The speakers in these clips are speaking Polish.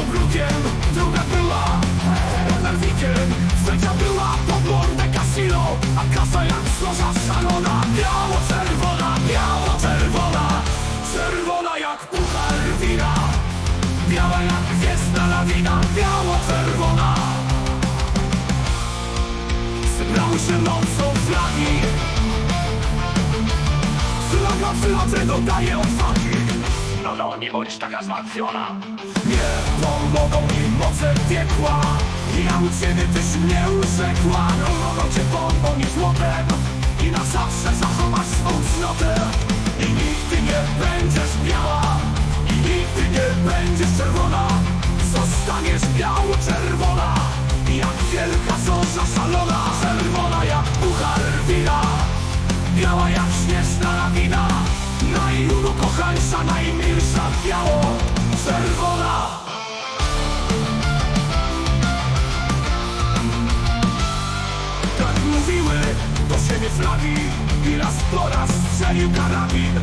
oblukiem Druga była nerwikiem Trzecia była podłądę kasino A kasa jak sroża szalona Biało-czerwona, biało-czerwona Czerwona jak puchar wina Biała jak gwiezdna lawina Biało-czerwona Zebrały się nocą flagi Flaga w latę dodaje odwagi No no, nie bądź taka zmartwiona Nie! Yeah pomogą mi moce piekła Ja u ciebie tyś mnie urzekła No mogą cię bombą i złotem I na zawsze zachowasz swą cnotę. I nigdy nie będziesz biała. I nigdy nie będziesz czerwona. Zostaniesz biało-czerwona. Jak wielka zorza szalona. Czerwona jak puchar wina. Biała jak śnieżna lawina. Najukochańsza, najmilsza biało I raz po raz strzelił karabin.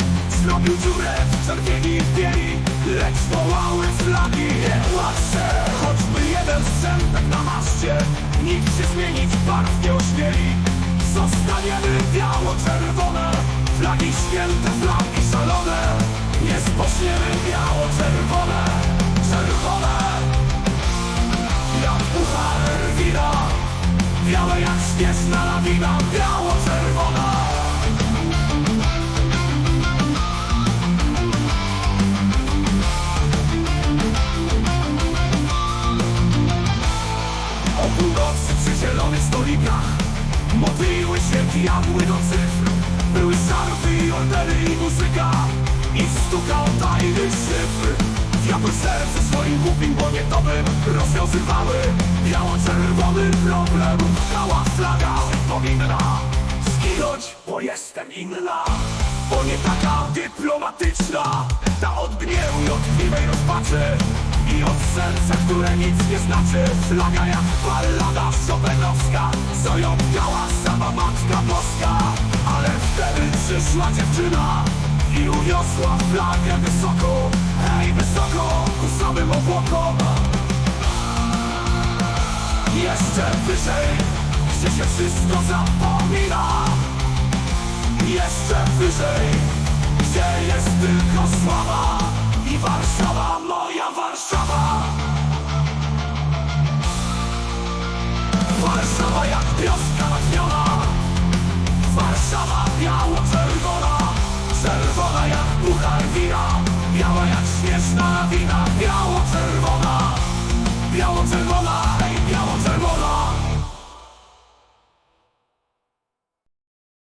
Zrobił dziurę w czerwieni w bieli Lecz wołały flagi. Nie płaczcie Choćby jeden strzępek na maszcie Nikt się zmienić barw nie ośmieli. Zostaniemy biało-czerwone Flagi święte, flagi szalone. Nie spoczniemy biało-czerwone Czerwone. Jak puchar wina Białe jak śnieżna lawina przy zielonych stolikach Modliły się diabły do cyfr Były szarfy i ordery i muzyka. I stukał tajny szyfr. Diabły serce swoim głupim bonietowym Rozwiązywały biało-czerwony problem. Biała flaga powinna Zginąć, bo jestem inna. Bo nie taka dyplomatyczna. Ta od gniewu i od rozpaczy I od które nic nie znaczy. Flaga jak ballada szopenowska. Co ją miała sama Matka Boska. Ale wtedy przyszła dziewczyna I uniosła flagę wysoko. Hej, wysoko, ku samym obłokom. Jeszcze wyżej, gdzie się wszystko zapomina. Jeszcze wyżej, gdzie jest tylko wioska Warszawa biało-czerwona